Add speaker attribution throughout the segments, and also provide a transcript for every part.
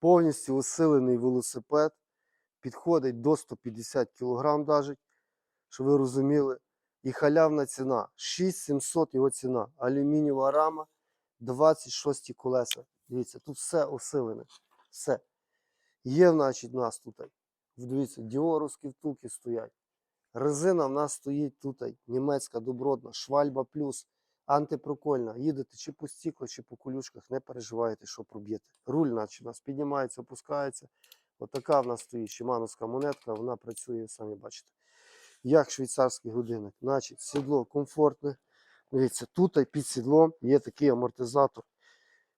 Speaker 1: Повністю усилений велосипед. Підходить до 150 кг навіть, щоб ви розуміли. І халявна ціна. 6700 його ціна. Алюмінієва рама, 26 колеса. Дивіться, тут все усилене. Все. Є, значить, у нас тут. Дивіться, діоровські втулки стоять. Резина в нас стоїть тут. Німецька добротна, швальба плюс, антипрокольна. Їдете чи по стіклу, чи по колючках, не переживайте, що проб'єте. Руль, наче у нас піднімається, опускається. Отака в нас стоїть шимановська монетка, вона працює, самі бачите. Як швейцарський годинник. Значить, сідло комфортне. Дивіться, тут під сідлом є такий амортизатор.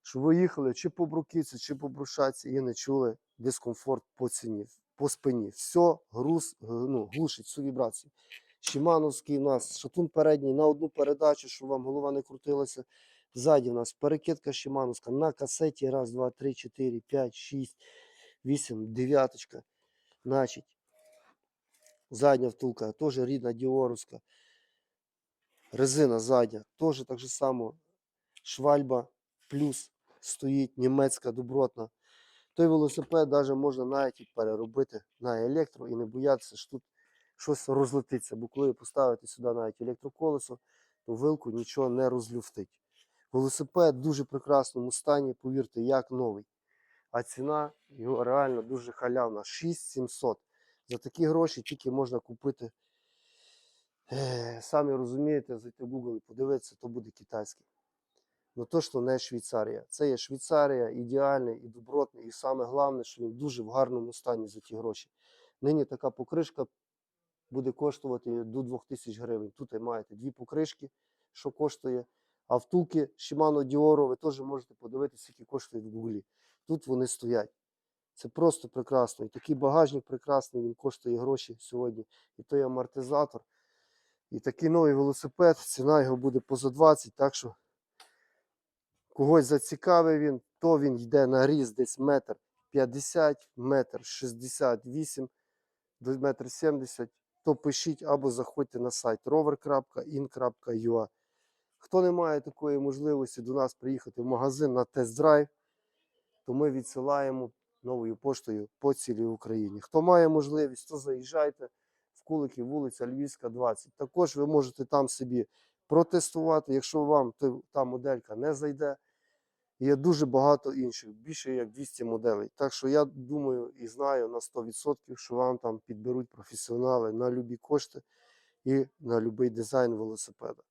Speaker 1: Щоб ви їхали чи по бруківці, чи по брушаці і не чули дискомфорт по ціні, по спині. Все, груз, ну, глушить всю вібрацію. Шимановський у нас шатун передній на одну передачу, щоб вам голова не крутилася. Ззаді у нас перекидка Шимановська на касеті. Раз, два, три, чотири, п'ять, шість, вісім, дев'яточка. Значить, задня втулка, теж рідна Діоровська. Резина задня, теж так же само. Швальба плюс стоїть німецька добротна. Той велосипед навіть можна навіть переробити на електро і не боятися, що тут щось розлетиться. Бо коли поставити сюди навіть електроколесо, то вилку нічого не розлюфтить. Велосипед в дуже прекрасному стані, повірте, як новий. А ціна його реально дуже халявна. 6700. За такі гроші тільки можна купити. Самі розумієте, зайти в Google і подивитися, то буде китайський. Ну то, що не Швейцарія. Це є Швейцарія, ідеальний і добротний. І саме головне, що він дуже в гарному стані за ті гроші. Нині така покришка буде коштувати до 2000 гривень. Тут ви маєте дві покришки, що коштує. А втулки Shimano Dioro ви теж можете подивитися, які коштують в Гуглі. Тут вони стоять. Це просто прекрасно. І такий багажник прекрасний, він коштує гроші сьогодні. І той амортизатор. І такий новий велосипед, ціна його буде поза 20, так що когось зацікавив він, то він йде на ріст десь метр 50, метр 68, до метр 70, то пишіть або заходьте на сайт rover.in.ua. Хто не має такої можливості до нас приїхати в магазин на тест-драйв, то ми відсилаємо новою поштою по цілій Україні. Хто має можливість, то заїжджайте в Куликів, вулиця Львівська, 20. Також ви можете там собі протестувати, якщо вам та моделька не зайде. Є дуже багато інших, більше як 200 моделей. Так що я думаю і знаю на 100%, що вам там підберуть професіонали на любі кошти і на будь-який дизайн велосипеда.